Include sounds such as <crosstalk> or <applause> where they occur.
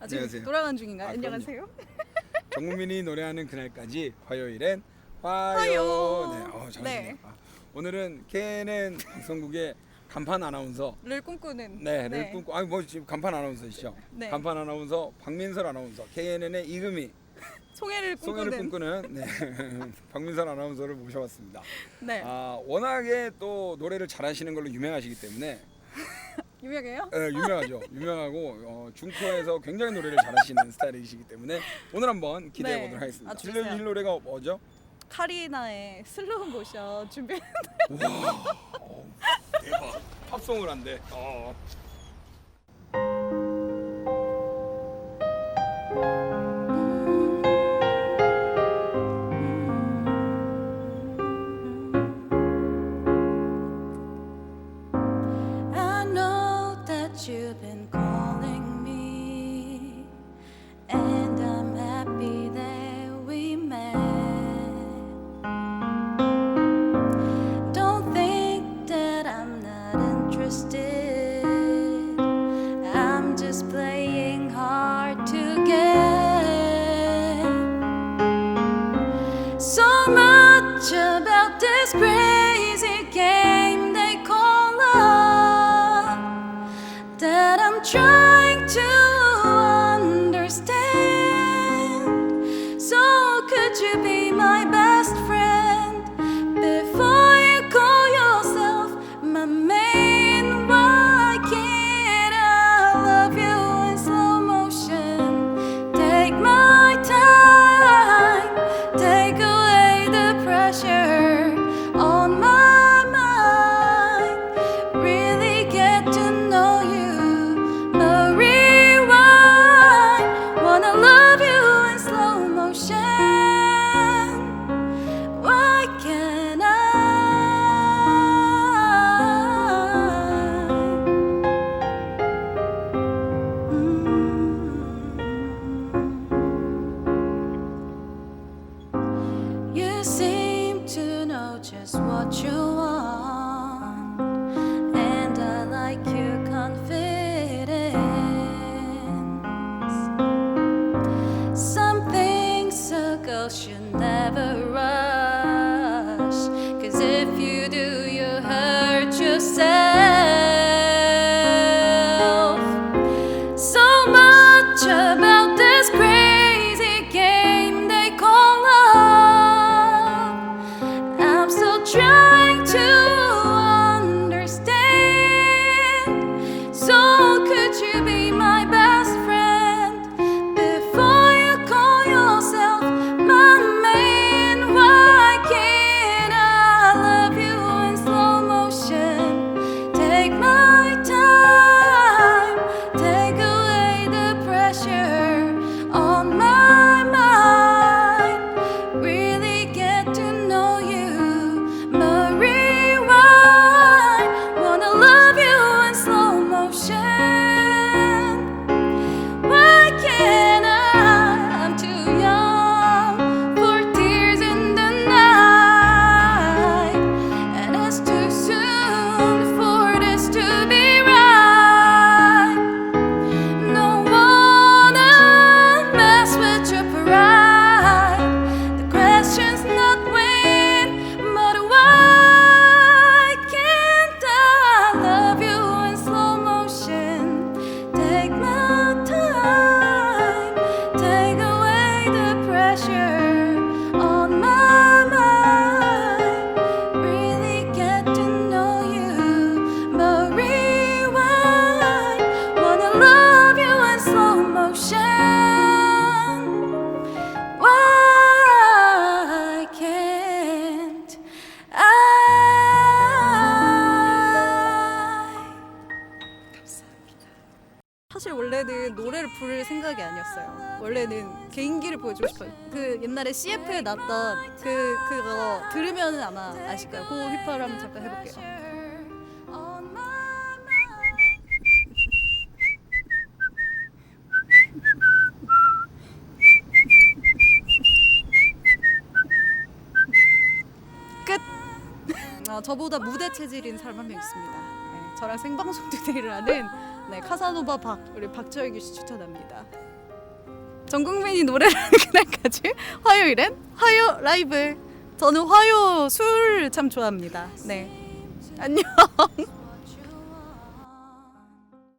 아, 지금 안녕하세요. 돌아간 중인가요? 아, 안녕하세요. 정국민이 노래하는 그날까지 화요일엔 화요. 화요. 네, 어, 잘하시네요. 네. 아, 오늘은 KNN 방송국의 간판 아나운서 를 꿈꾸는. 네, 를 꿈꾸 아니 뭐 지금 간판 아나운서이시죠? 네. 간판 아나운서 박민설 아나운서 KNN의 이금희 송해를 꿈꾸는. 송해를 꿈꾸는 네. <laughs> 박민설 아나운서를 모셔봤습니다. 네. 아, 워낙에 또 노래를 잘하시는 걸로 유명하시기 때문에 유명해요? 네, 유명하죠. 유명하고 어, 중코에서 굉장히 노래를 잘하시는 스타일이시기 때문에 오늘 한번 기대해 네. 보도록 하겠습니다. 아. 들려주실 노래가 뭐죠? 카리나의 슬로우 모션 준비. 어, 대박. 팝송을 한대. 어. Been calling that I'm trying to understand. 원래는 노래를 부를 생각이 아니었어요. 원래는 개인기를 보여주고 싶어요. 그 옛날에 CF에 났던 그 그거 들으면 아마 아실 거예요. 그 휘파를 한번 잠깐 해볼게요. 끝. 아, 저보다 무대 체질인 사람 한 명 있습니다. 네, 저랑 생방송 <laughs> 듀데이를 하는 네, 카사노바 박 우리 박철규 씨 추천합니다. 전 국민이 노래를 <laughs> 그날까지 화요일엔 화요 라이브. 저는 화요 술 참 좋아합니다. 네. 안녕.